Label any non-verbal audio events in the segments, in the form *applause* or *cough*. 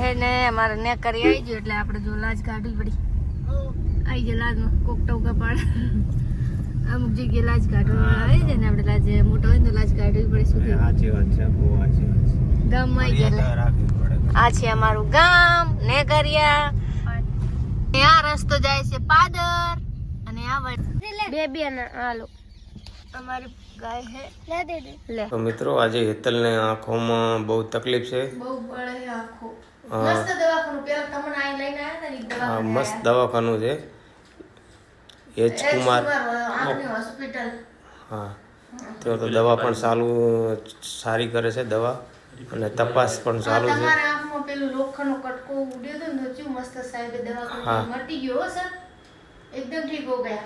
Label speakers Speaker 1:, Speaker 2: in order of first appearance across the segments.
Speaker 1: હે ને અમારે ને કરી આવી ગયો એટલે આપણે જો લાજ કાઢવી પડી. આવી જાય લાજનો કોક ટોકા પાડે. અમુક જગ્યાએ લાજ કાઢવા આવી જાય ને આપણે લાજ મોટો હોય તો લાજ કાઢવી પડે શું
Speaker 2: સાચી વાત છે બહુ સાચી વાત છે.
Speaker 1: ગામમાં આવી ગયા આ છે અમારું ગામ નેગરિયા. અને આ રસ્તો જાય છે પાદર. અને આ વડ- બે બે અને હાલો અમારી ગાય હે? લે દે દે. લે.
Speaker 2: તો મિત્રો આજે હેતલને આંખોમાં બહુ તકલીફ છે.
Speaker 1: બહુ પડે છે આખો. મસ્ત દવાખાનું પેલા તમને અહીં લઈને આવ્યા હતા ને ઈ
Speaker 2: આ
Speaker 1: દવાખાને
Speaker 2: મસ્ત દવાખાનું છે એચ
Speaker 1: આયા.
Speaker 2: કુમાર
Speaker 1: આંખની હોસ્પિટલ
Speaker 2: હા તો તો દવા પણ સારું સારી કરે છે દવા અને તપાસ પણ ચાલુ છે
Speaker 1: તમારા આંખમાં પેલું લોખંડનો કટકો ઉડ્યો હતો ને તો ચેવું મસ્ત સાહેબે દવા કરી
Speaker 2: હા.
Speaker 1: મટી ગયો હો સર एकदम ठीक हो गया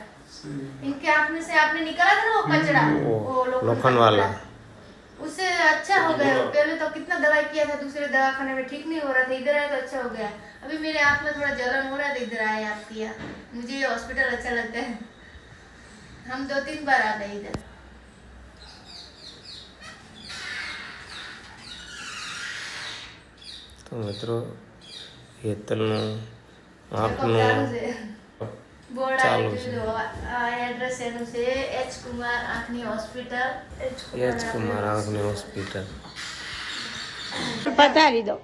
Speaker 1: इनके आँख में से आपने निकाला था ना वो कचरा
Speaker 2: वो
Speaker 1: वो लोखंड
Speaker 2: लोखंड
Speaker 1: का
Speaker 2: वाला।
Speaker 1: उससे अच्छा हो गया। हाँ। पहले तो कितना दवाई किया था दूसरे दवा खाने में ठीक नहीं हो रहा था इधर आया तो अच्छा हो गया। अभी मेरे आप में थोड़ा जलन हो रहा था तो इधर आया आप किया। मुझे ये हॉस्पिटल अच्छा लगता है। हम दो तीन बार आ गए इधर।
Speaker 2: तो मित्रों ये
Speaker 1: तो
Speaker 2: तन आपने
Speaker 1: ચાલુ છે બોર્ડ
Speaker 2: ચાલુ
Speaker 1: આવી
Speaker 2: છે.
Speaker 1: ગયું. જો આ એડ્રેસ એનું છે એચ કુમાર આંખની હોસ્પિટલ એચ
Speaker 2: એચ કુમાર આંખની હોસ્પિટલ
Speaker 3: પધારી દો.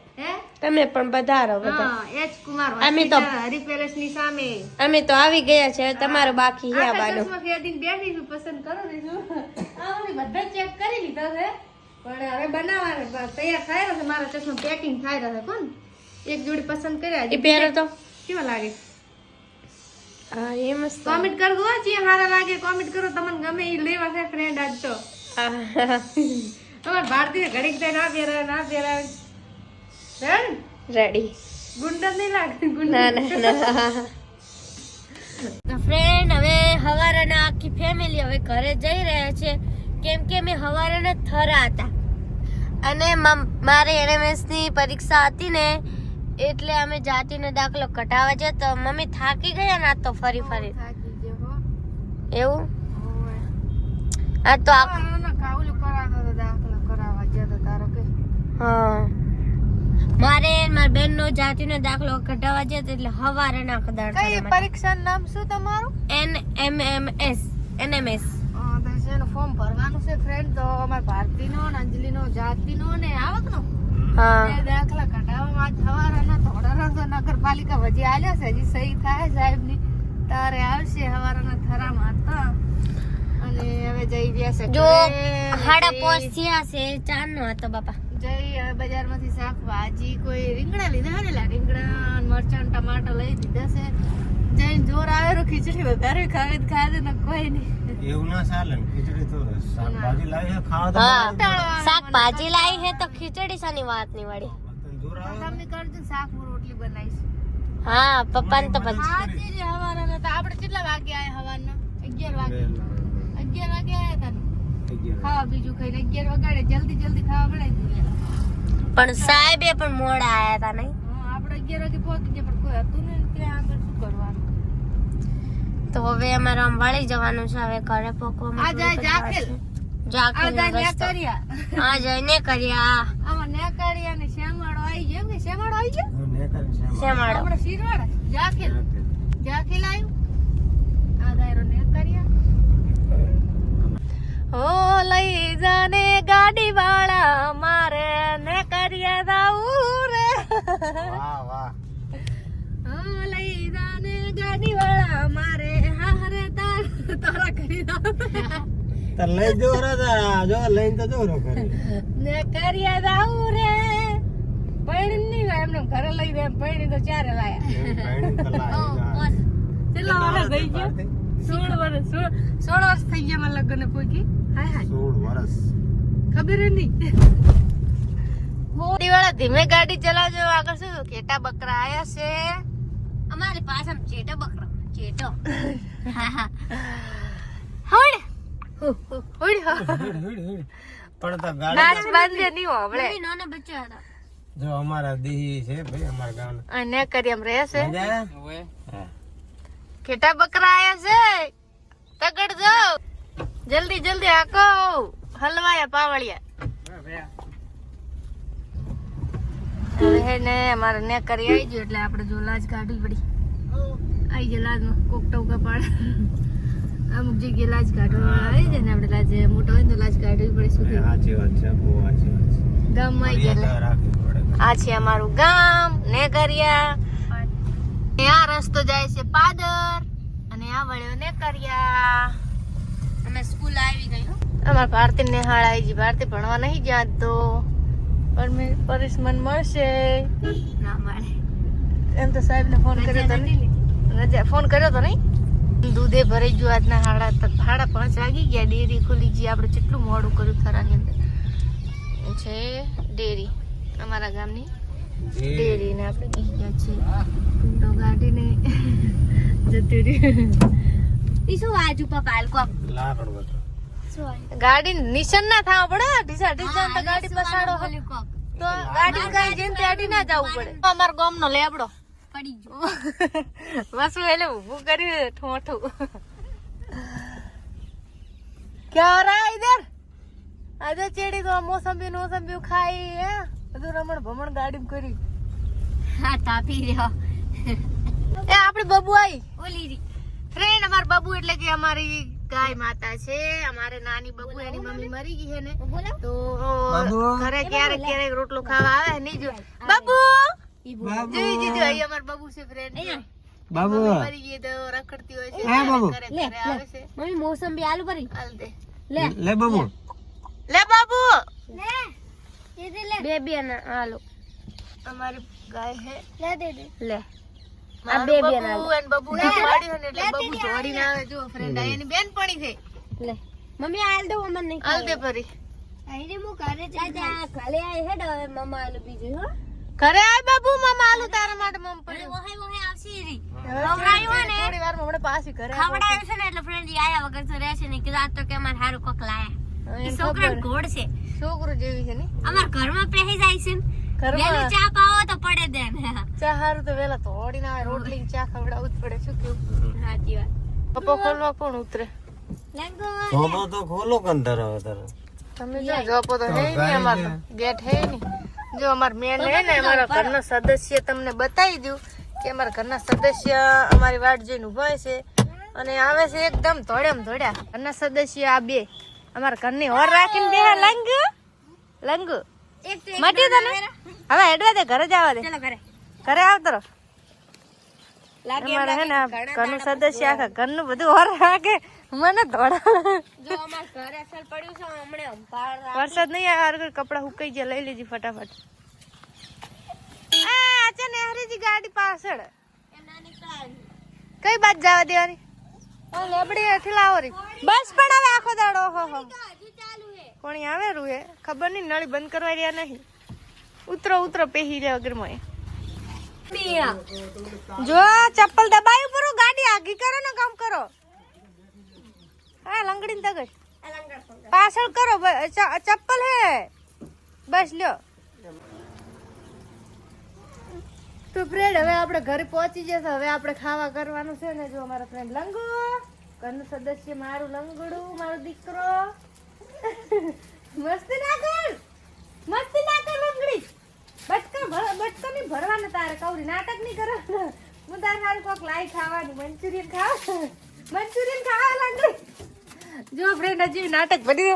Speaker 3: તમે પણ પધારો બધા.
Speaker 1: એચ કુમાર
Speaker 3: અમે તો-
Speaker 1: હોસ્પિટલની સામે.
Speaker 3: અમે તો આવી ગયા છે તમારો બાકી છે
Speaker 1: આખા
Speaker 3: બાનું.
Speaker 1: બેઠી છું પસંદ કરો ને શું? આ બધા ચેક કરી લીધો છે. પણ હવે બનાવવાનો તૈયાર થાય છે મારા ચશ્મા પેકિંગ થાય રહ્યો છે કોણ? એક જોડી પસંદ કર્યા
Speaker 3: એ પહેરો તો.
Speaker 1: કેવા લાગે?
Speaker 3: હા એ મસ્ત.
Speaker 1: કોમેન્ટ કરી દો જે સારા લાગે કોમેન્ટ કરો. તમને ગમે એ લેવા છે ફ્રેન્ડ આજ તો. *laughs* તમારે ભારતીય ઘડીક થાય ના પહેરા ના પહેરા રેડ
Speaker 3: રેડી
Speaker 1: ગુંડા નહીં લાગે
Speaker 3: ના ના ના.
Speaker 1: ફ્રેન્ડ હવે હવારાના આખી ફેમિલી હવે ઘરે જઈ રહ્યા છે. કેમ કે મેં હવારાના થરા હતા. અને મારે એનએમએસની પરીક્ષા હતી ને એટલે અમે જાતિનો દાખલો કઢાવવા જતો તો મમ્મી થાકી ગયા ના તો ફરી ફરી. એવું? આ તો હા. મારે મારા બેન નો જાતિનો દાખલો કઢાવવા જતો એટલે હવારે ના કદાચ
Speaker 3: પરીક્ષા નામ શું તમારું?
Speaker 1: N M M S N
Speaker 3: M S form ભરવાનું છે ફ્રેન્ડ તો અમાર ભારતીનો નો અંજલિનો જાતિનો ને આવકનો?
Speaker 1: હા
Speaker 3: એ દાખલા કઢાવવામાં નગરપાલિકા આલ્યો છે હજી સહી થાય સાહેબની. તારે આવશે સવારના થરામાં હતા અને હવે જઈ ગયા છે
Speaker 1: જો હાડા
Speaker 3: જઈ-
Speaker 1: છે ચાર નો હતો બાપા.
Speaker 3: જઈ હવે બજારમાંથી શાકભાજી કોઈ રીંગણા લીધા ને રીંગણા મરચાં ટમાટર લઈ દીધા છે. જઈને જોર આવેલો ખીચડી વધારે ખાવે તો ખાધે ને કોઈ નહીં.
Speaker 2: એવું ના ચાલે ખીચડી તો શાકભાજી લાવી છે ખાવા તો
Speaker 1: હા. શાકભાજી લાવી હે તો ખીચડી સાની વાતની વાળી.
Speaker 3: તમે કરજો શાક હું રોટલી બનાવીશ.
Speaker 1: હા પપ્પા ને તો પછી
Speaker 3: જ હવારના હતા આપણે કેટલા વાગે આયા હવાના અગિયાર વાગે. અગિયાર વાગે આયા હતા ને. ખાવા બીજું ખાઈને અગિયાર વગાડે જલ્દી જલ્દી ખાવા બનાવી દીધું
Speaker 1: પણ સાહેબે પણ મોડા આયા હતા નહીં?
Speaker 3: હા આપણે અગિયાર વાગે પહોંચી ગયા પણ કોઈ હતું નહીં ત્યાં આગળ.
Speaker 1: તો હવે અમારે અંબાળી વળી જવાનું છે હવે ઘરે પકવામાં
Speaker 3: આ
Speaker 2: તો લઈ જો રાજા જો લઈને તો જો કરે
Speaker 3: ને કર્યા દાવું રે? પૈણી નહીં લાય એમને ઘરે લઈ દે પૈણી તો ચારે લાયા. ગયા? *laughs* સોળ વર્ષ સોળ વર્ષ થઈ ગયા મારા લગ્ન પોકી? હાય હાય.
Speaker 2: સોળ વર્ષ.
Speaker 3: ખબર નહીં.
Speaker 1: વાળા ધીમે ગાડી ચલાવજો આગળ શું ઘેટા બકરા આયા છે. અમારી પાસે ચેટો બકરા ચેટો. *laughs*
Speaker 2: પણ તો ગાડી
Speaker 3: નાચ બાંધે નહીં હોબળે
Speaker 1: નાના બચ્ચા હતા.
Speaker 2: જો અમારા દેહી છે ભાઈ અમારા ગામના.
Speaker 3: અને કરી એમ રહેશે
Speaker 2: છે. હા.
Speaker 1: બકરા આયા છે. તગડ જાઓ
Speaker 3: જલ્દી જલ્દી હાકો. હલવાયા પાવળિયા.
Speaker 1: હવે
Speaker 3: ને અમારે ને કરી આવી ગયું એટલે આપણે જો લાજ કાઢવી પડી. આવી જાય નો કોક ટોકા પાડે. અમુક જગ્યાએ લાજ કાઢવા આવી જાય ને આપણે લાજ મોટો હોય ને તો લાજ કાઢવી પડે શું કહેવું?
Speaker 2: સાચી વાત છે બહુ સાચી વાત છે.
Speaker 3: ગામમાં આવી ગયા આ છે અમારું ગામ ને કર્યા ને આ રસ્તો જાય છે પાદર. અને આ વળ્યો ને કર્યા
Speaker 1: અમે સ્કૂલ આવી ગઈ અમારા
Speaker 3: અમાર ભારતી ને હાળ આવી ગઈ. ભારતી ભણવા નહીં જાત તો. પણ મેં પરેશમન મળશે.
Speaker 1: ના મળે.
Speaker 3: એમ તો સાહેબ ને ફોન કર્યો તો નહીં. રજા ફોન કર્યો તો નહીં? દૂધે ભરાઈ ગયું આજના હાડા ત- હાડા પાંચ વાગી ગયા. ડેરી ખુલી ગઈ. આપણે કેટલું મોડું કર્યું ખરાની અંદર. છે ડેરી. અમારા ગામની ડેરી. ને આપણે કહી ગયા છીએ. તો ગાડીને જતી રહી.
Speaker 1: ઈ શું આજુ પપ્પા હાલકો?
Speaker 3: ગાડી નિશાન ના થવા પડે? ઢીસા ઢીસા તો ગાડી પસાડો તો ગાડી કઈ જેમ ત્યાં અડી ના જવું પડે. અમાર ગામ નો લેબડો.
Speaker 1: પડી ગયો. *laughs*
Speaker 3: વસુ એટલે ઊભું કર્યું ઠોઠું. *laughs* ક્યાં રહા ઇધર આજે ચેડી તો મોસંબી મોસંબી ખાઈ હે? બધું રમણ ભમણ ગાડી કરી.
Speaker 1: હા તાપી રહ્યો.
Speaker 3: એ આપણી બબુ આઈ.
Speaker 1: ઓલી રી.
Speaker 3: ફ્રેન્ડ અમાર બબુ એટલે કે અમારી ગાય માતા છે. અમારે નાની બબુ એની મમ્મી મરી ગઈ છે ને. તો ઘરે ક્યારેક ક્યારેક રોટલો ખાવા આવે નહીં જો. બબુ!
Speaker 1: ઈ બોલો.
Speaker 3: જોઈ જીજો અહીં અમાર બબુ છે ફ્રેન્ડ
Speaker 2: બાબુ.
Speaker 3: મરી ગઈ તો રખડતી હોય છે
Speaker 2: બાબુ.
Speaker 3: ઘરે
Speaker 1: લે
Speaker 3: ઘરે આવે છે.
Speaker 1: મમ્મી મોસંબી આલુ ભરી લે.
Speaker 2: લે બાબુ.
Speaker 3: લે. બાબુ.
Speaker 1: લે. એ
Speaker 3: બે બે ના હાલો અમારી ગાય હે
Speaker 1: લે દે દે.
Speaker 3: લે.
Speaker 1: આ બેબી બે ના
Speaker 3: બાબુ અને બબુ ને પાડ્યું ને એટલે બબુ આવે. જો ફ્રેન્ડ આ એની બેન પડી છે.
Speaker 1: લે. મમ્મી આલ દો મમ્મી નહીં
Speaker 3: હાલ દે પરી
Speaker 1: રે મુ ઘરે જા જા. ઘરે આય હેડ હવે મમ્મા આલુ બીજું હો.
Speaker 3: ઘરે આય બાબુ મામા આલુ તારા માટે મમ પડ્યું.
Speaker 1: વહે વહે આવશે રી
Speaker 3: ખવડાયું ને. થોડી વારમાં હમણાં પાછી ઘરે
Speaker 1: ખવડાવ્યું છે ને એટલે ફ્રેન્ડ આયા વગર તો રહેશે નહીં. કીધું તો કે અમારે હારું કોક લાયા. ઈ છોકરા ઘોડ છે.
Speaker 3: છોકરો જેવી છે ને?
Speaker 1: અમાર ઘરમાં પહેરી જાય છે
Speaker 3: ઘરમાં?
Speaker 1: ચા પાવો તો પડે દે ને
Speaker 3: ચા હારું તો વેલા તોડીને આવે. રોટલી ચા ખવડાવવું જ પડે શું કેવું?
Speaker 1: સાચી વાત.
Speaker 3: પપ્પા ખોલવા કોણ ઉતરે?
Speaker 2: તો ખોલો કંદર હવે તારે.
Speaker 3: તમે જો જોપો તો હે નહીં અમાર ગેટ હે નહીં. જો અમાર મેન હે ને અમારા ઘરના સદસ્ય તમને બતાવી દઉં કે અમારા ઘરના સદસ્ય અમારી વાટ જોઈને ઊભા છે અને આવે છે એકદમ ધોડેમ ધોડ્યા ઘરના સદસ્ય આ બે. અમારા ઘરની હોર રાખીને બે લંગ. લંગ. મટી તને? હવે હેડવા દે ઘરે જવા દે.
Speaker 1: ચલો ઘરે.
Speaker 3: ઘરે આવ તરફ.
Speaker 1: લાગે
Speaker 3: અમારે હે ને ઘરનું સદસ્ય આખા ઘરનું બધું રાખે. મને ધોડા
Speaker 1: જો અમાર ઘરે અસર પડ્યું છે હમણે અંભાર
Speaker 3: વરસાદ નહીં આવે હારું કપડા સુકાઈ ગયા લઈ લેજી ફટાફટ. આ છે ને હરીજી ગાડી પાછળ. કઈ બાજ જવા દેવાની? આ લેબડી હેઠી લાવો રી. બસ પણ હવે આખો દાડો હો હો. કોણી આવે રૂએ ખબર નહીં નળી બંધ કરવા રહ્યા નહીં. ઉતરો ઉતરો પેહી રહ્યા વગરમાં જો ચપ્પલ દબાયું પૂરું ગાડી આગી કરો ને કામ કરો હા લંગડીને તગડ પાછળ કરો ચપ્પલ હે બસ લ્યો તો ફ્રેન્ડ હવે આપણે ઘરે પહોંચી જશે હવે આપણે ખાવા કરવાનું છે ને જો અમારા ફ્રેન્ડ લંગુ ઘરનું સદસ્ય મારું લંગડું મારો દીકરો મસ્તી ના કર મસ્તી ના કર લંગડી બટકા ભર બટકા નહીં ભરવાના તારે કવરી નાટક નહીં કરવાનું. હું તારે સારું કોક લાઈ ખાવાનું, મંચુરિયન ખાવા. મંચુરિયન ખાવા લંગડી જો ફ્રેન્ડ હજી નાટક ભરી